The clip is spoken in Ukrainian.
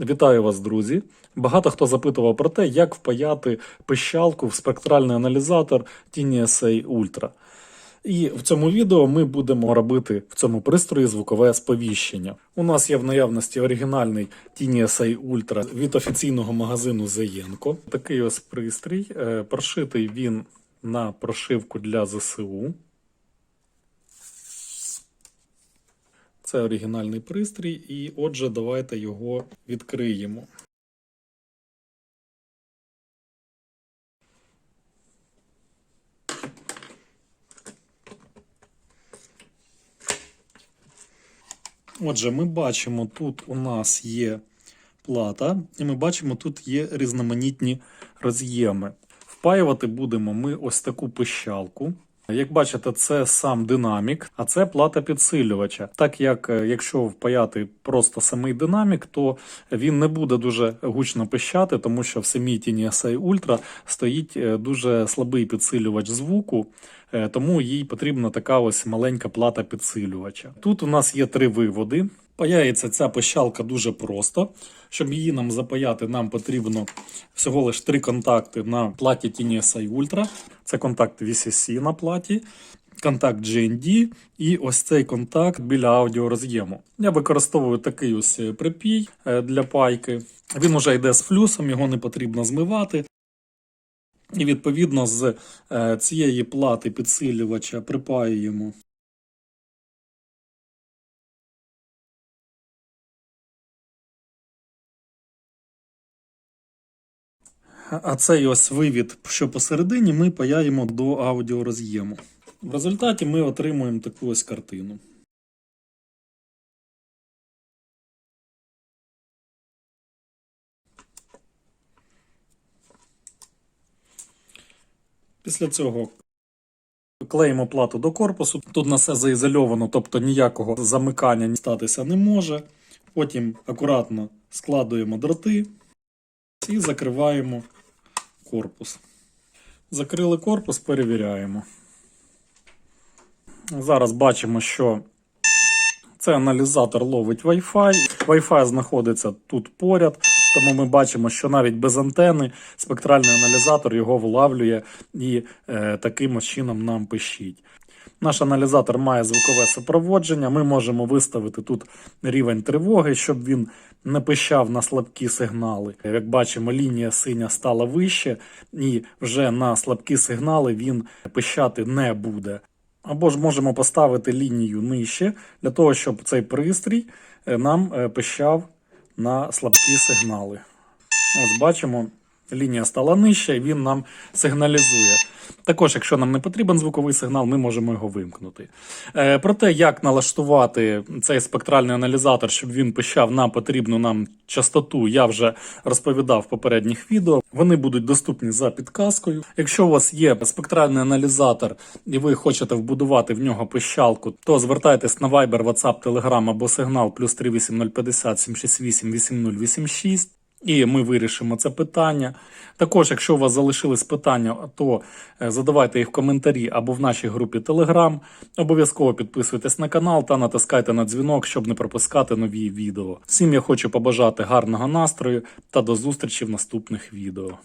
Вітаю вас, друзі! Багато хто запитував про те, як впаяти пищалку в спектральний аналізатор TinySA Ultra. І в цьому відео ми будемо робити в цьому пристрої звукове сповіщення. У нас є в наявності оригінальний TinySA Ultra від офіційного магазину Заєнко. Такий ось пристрій. Е, Прошитий він на прошивку для ЗСУ. Це оригінальний пристрій, і отже, давайте його відкриємо. Отже, ми бачимо, тут у нас є плата, і ми бачимо, тут є різноманітні роз'єми. Впаювати будемо ми ось таку пищалку. Як бачите, це сам динамік, а це плата підсилювача. Так як е, якщо впаяти просто самий динамік, то він не буде дуже гучно пищати, тому що в самій TinySA Ultra стоїть е, дуже слабий підсилювач звуку, е, тому їй потрібна така ось маленька плата підсилювача. Тут у нас є три виводи. Паяється ця пищалка дуже просто. Щоб її нам запаяти, нам потрібно всього лиш три контакти на платі TinySI Ultra. Це контакт VCC на платі, контакт GND і ось цей контакт біля аудіороз'єму. Я використовую такий ось припій е, для пайки. Він уже йде з флюсом, його не потрібно змивати. І відповідно з е, цієї плати підсилювача припаюємо А цей ось вивід, що посередині, ми паяємо до аудіороз'єму. В результаті ми отримуємо таку ось картину. Після цього клеїмо плату до корпусу. Тут на все заізольовано, тобто ніякого замикання статися не може. Потім акуратно складуємо дроти і закриваємо корпус. Закрили корпус, перевіряємо. Зараз бачимо, що цей аналізатор ловить Wi-Fi. Wi-Fi знаходиться тут поряд, тому ми бачимо, що навіть без антени спектральний аналізатор його влавлює і е, таким чином нам пищить. Наш аналізатор має звукове супроводження. Ми можемо виставити тут рівень тривоги, щоб він не пищав на слабкі сигнали. Як бачимо, лінія синя стала вище, і вже на слабкі сигнали він пищати не буде. Або ж можемо поставити лінію нижче, для того, щоб цей пристрій е, нам е, пищав на слабкі сигнали. Ось бачимо, лінія стала нижча, і він нам сигналізує. Також, якщо нам не потрібен звуковий сигнал, ми можемо його вимкнути. Е, про те, як налаштувати цей спектральний аналізатор, щоб він пищав на потрібну нам частоту, я вже розповідав в попередніх відео. Вони будуть доступні за підказкою. Якщо у вас є спектральний аналізатор і ви хочете вбудувати в нього пищалку, то звертайтесь на Viber, WhatsApp, Telegram або сигнал плюс 38050 768 8086 і ми вирішимо це питання. Також, якщо у вас залишились питання, то е, задавайте їх в коментарі або в нашій групі Telegram. Обов'язково підписуйтесь на канал та натискайте на дзвінок, щоб не пропускати нові відео. Всім я хочу побажати гарного настрою та до зустрічі в наступних відео.